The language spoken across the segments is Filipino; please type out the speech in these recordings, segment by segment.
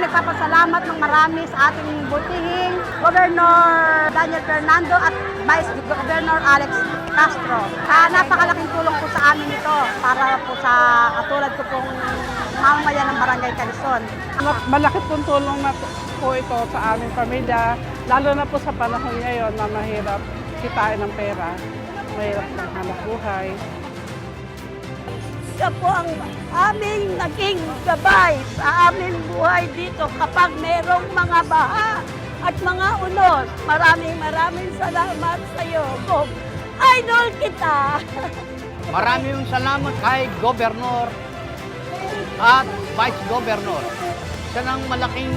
nagpapasalamat ng marami sa ating butihing Governor Daniel Fernando at Vice Governor Alex Castro. Ah, napakalaking tulong po sa amin ito para po sa katulad ko pong mamamayan ng Barangay Calizon. Ma- Malaki pong tulong na po ito sa aming pamilya, lalo na po sa panahon ngayon na mahirap kitain ng pera, mahirap ng hanap buhay. Siya po ang aming naging gabay sa aming buhay dito kapag merong mga baha at mga unos. Maraming maraming salamat sa iyo, Bob. Idol kita! Maraming salamat kay Governor at Vice Governor. Siya ng malaking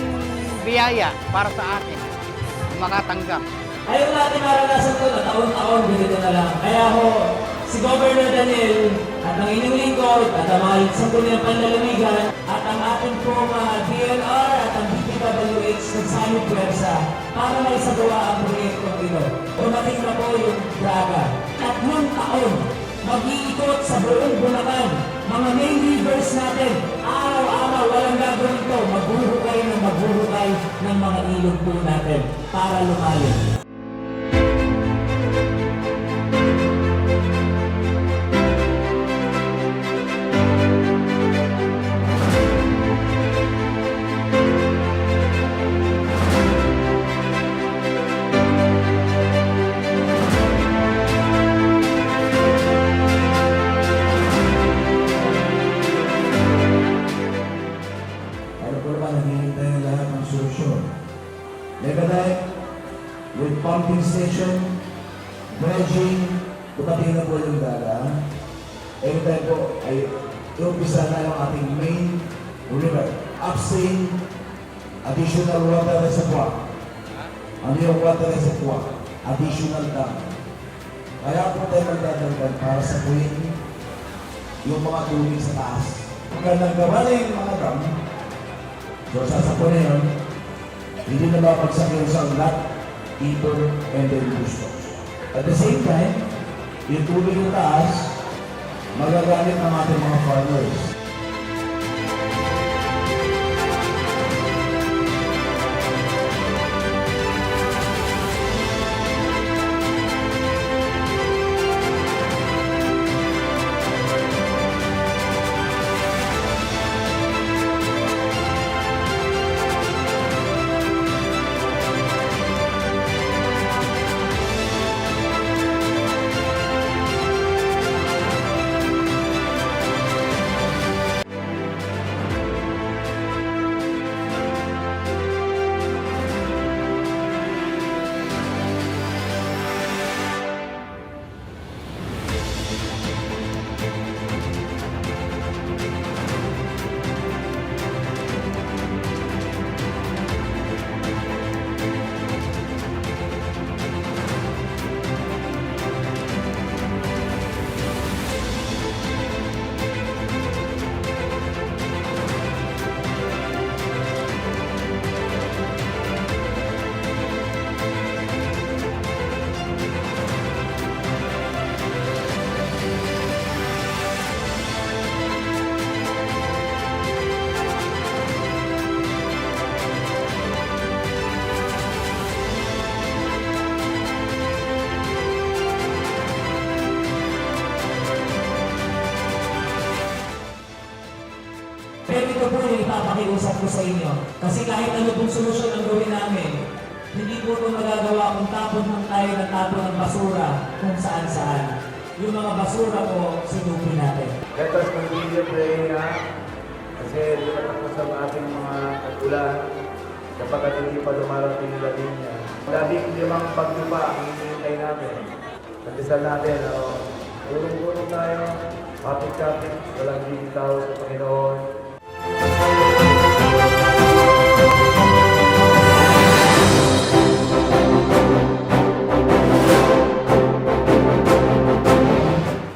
biyaya para sa atin makatanggap. Ayaw natin maranasan ko na taon-taon ganito na lang. Kaya ho, si Governor Daniel at ang inyong lingkod at ang mga sangguniang panlalamigan at ang ating pong uh, DNR at ang DPWH nagsamit pwersa para may sagawa ang proyektong ito. Umating na po yung Braga. Tatlong taon mag-iikot sa buong Bulacan. Mga main rivers natin, araw-araw walang gagawin ito. Maghuhukay ng maghuhukay ng mga ilog po natin para lumalim. With pumping station, dredging, tumating na po yung daga. Anytime po ay iumpisa na yung ating main river. Upstream, additional water reservoir. Ano yung water reservoir? Additional dam. Kaya po tayo magdadagdag para sa tuwing yung mga tubig sa taas. Pagka naggawa na yung mga dam, So sa sapo na yun, hindi na mapagsak sa lot, ipon, and then gusto. At the same time, yung tubig ng taas, magagamit ng ating mga farmers. Pero ito po yung ipapakiusap ko sa inyo. Kasi kahit ano pong solusyon ang gawin namin, hindi po ito magagawa kung tapon lang tayo ng tapon ng basura kung saan-saan. Yung mga basura po, sinupin natin. Let us continue praying na kasi lumatapos ang ating mga kagulan kapag hindi pa dumarating yung labing niya. Labing limang pagdupa ang hinihintay namin. Nagdasal natin, o, oh, tulong-tulong tayo, kapit-kapit, walang bibitaw sa Panginoon,